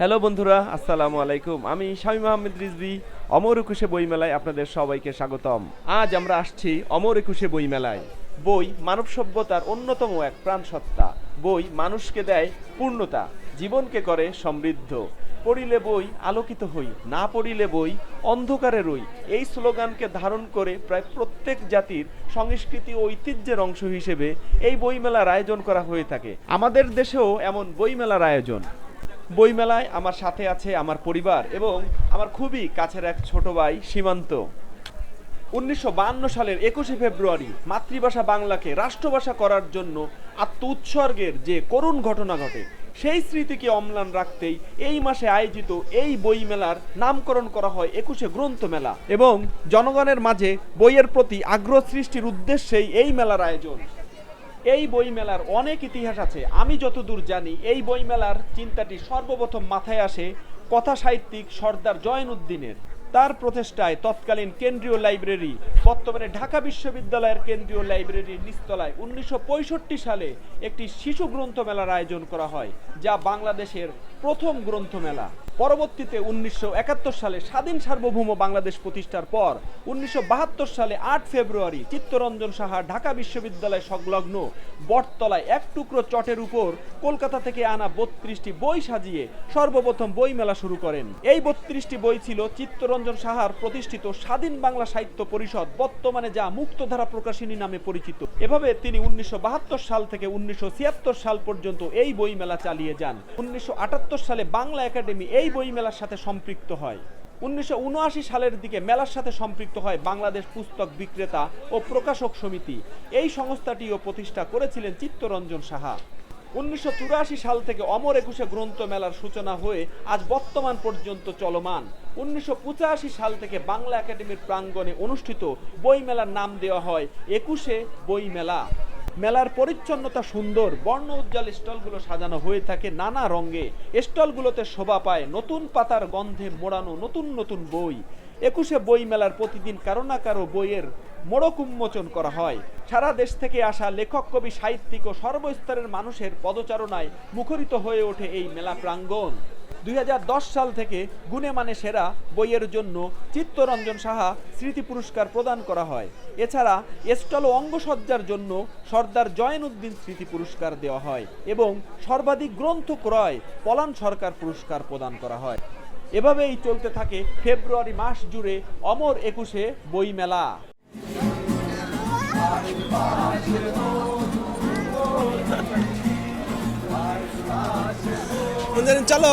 Hello বন্ধুরা, আসসালামু আলাইকুম। আমি শামীম আহমেদ রিজভি, অমর একুশে বইমেলায় আপনাদের সবাইকে স্বাগতম। আজ আমরা আসছি অমর একুশে বইমেলায়। বই মানব সভ্যতার অন্যতম এক প্রাণসত্তা। বই মানুষকে দেয় পূর্ণতা, জীবনকে করে সমৃদ্ধ। পড়িলে বই আলোকিত হই, না পড়িলে বই অন্ধকারে রই। এই স্লোগানকে ধারণ করে প্রায় প্রত্যেক জাতির সংস্কৃতি ও ঐতিহ্যের অংশ হিসেবে এই বইমেলার আয়োজন করা হয়ে থাকে। আমাদের দেশেও এমন বইমেলার আয়োজন। বইমেলায় আমার সাথে আছে আমার পরিবার এবং আমার খুবই কাছের এক ছোট ভাই সীমান্ত। উনিশশো সালের একুশে ফেব্রুয়ারি মাতৃভাষা বাংলাকে রাষ্ট্রভাষা করার জন্য আত্ম উৎসর্গের যে করুণ ঘটনা ঘটে, সেই স্মৃতিকে অম্লান রাখতেই এই মাসে আয়োজিত এই বই মেলার নামকরণ করা হয় একুশে গ্রন্থ মেলা এবং জনগণের মাঝে বইয়ের প্রতি আগ্রহ সৃষ্টির উদ্দেশ্যেই এই মেলার আয়োজন। এই বইমেলার অনেক ইতিহাস আছে। আমি যতদূর জানি, এই বইমেলার চিন্তাটি সর্বপ্রথম মাথায় আসে কথা সাহিত্যিক সর্দার জয়নউদ্দিনের তার প্রচেষ্টায় তৎকালীন কেন্দ্রীয় লাইব্রেরি, বর্তমানে ঢাকা বিশ্ববিদ্যালয়ের কেন্দ্রীয় লাইব্রেরির নিচতলায় উনিশশো পঁয়ষট্টি সালে একটি শিশু গ্রন্থমেলার আয়োজন করা হয়, যা বাংলাদেশের প্রথম গ্রন্থমেলা। পরবর্তীতে উনিশশো একাত্তর সালে স্বাধীন সার্বভৌম বাংলাদেশ প্রতিষ্ঠার পর উনিশশো বাহাত্তর সালে আট ফেব্রুয়ারি চিত্তরঞ্জন সাহা ঢাকা বিশ্ববিদ্যালয় সংলগ্ন বটতলায় এক টুকরো চটের উপর কলকাতা থেকে আনা বত্রিশটি বই সাজিয়ে সর্বপ্রথম বই মেলা শুরু করেন। এই বত্রিশটি বই ছিল চিত্তরঞ্জন সাহার প্রতিষ্ঠিত স্বাধীন বাংলা সাহিত্য পরিষদ, বর্তমানে যা মুক্তধারা প্রকাশনী নামে পরিচিত। এভাবে তিনি উনিশশো বাহাত্তর সাল থেকে উনিশশো ছিয়াত্তর সাল পর্যন্ত এই বই মেলা চালিয়ে যান। উনিশশো আটাত্তর সালে বাংলা একাডেমি এই বই মেলার সাথে সম্পৃক্ত হয়। উনিশশো উনআশি সালের দিকে মেলার সাথে সম্পৃক্ত হয় বাংলাদেশ পুস্তক বিক্রেতা ও প্রকাশক সমিতি। এই সংস্থাটিও প্রতিষ্ঠা করেছিলেন চিত্তরঞ্জন সাহা। উনিশশো চুরাশি সাল থেকে অমর একুশে গ্রন্থ মেলার সূচনা হয়ে আজ বর্তমান পর্যন্ত চলমান। উনিশশো পঁচাশি সাল থেকে বাংলা একাডেমির প্রাঙ্গণে অনুষ্ঠিত বই মেলার নাম দেওয়া হয় একুশে বই মেলা মেলার পরিচ্ছন্নতা সুন্দর, বর্ণ উজ্জ্বল স্টলগুলো সাজানো হয়ে থাকে নানা রঙে। স্টলগুলোতে শোভা পায়, নতুন পাতার গন্ধে মোড়ানো নতুন নতুন বই। একুশে বই মেলার প্রতিদিন কারও না কারও বইয়ের মোড়ক উন্মোচন করা হয়। সারা দেশ থেকে আসা লেখক, কবি, সাহিত্যিক ও সর্বস্তরের মানুষের পদচারণায় মুখরিত হয়ে ওঠে এই মেলা প্রাঙ্গণ। দুই হাজার দশ সাল থেকে গুণে মানে সেরা বইয়ের জন্য চিত্তরঞ্জন সাহা স্মৃতি পুরস্কার প্রদান করা হয়। এছাড়া স্টল ও অঙ্গসজ্জার জন্য সর্দার জয়নুদ্দিন স্মৃতি পুরস্কার দেওয়া হয় এবং সর্বাধিক গ্রন্থ ক্রয় পলান সরকার পুরস্কার প্রদান করা হয়। এভাবেই চলতে থাকে ফেব্রুয়ারি মাস জুড়ে অমর একুশে বই মেলা চলো।